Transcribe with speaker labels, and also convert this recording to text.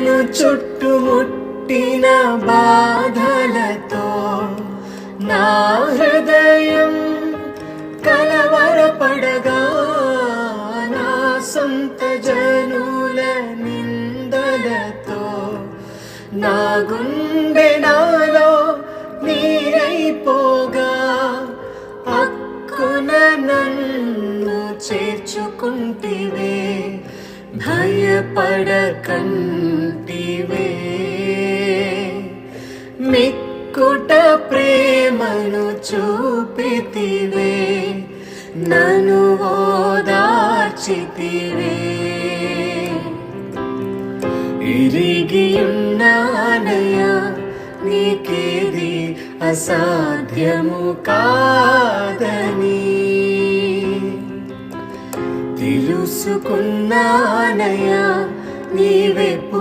Speaker 1: ను చుట్టుముట్టిన బాధలతో నా హృదయం కలవరపడగా నా సొంత జనుల నిందలతో నా గుండె నాలో నీరైపోగా అక్కున నన్ను చేర్చుకుంటివే. భయపడకంటివే. మిక్కుట ప్రేమను చూపితివే. నన్ను ఓదార్చితివే. ఇరిగియున్నానయా నీకేది అసాధ్యము కాదని. తెలుసుకున్నానయా నీవెప్పు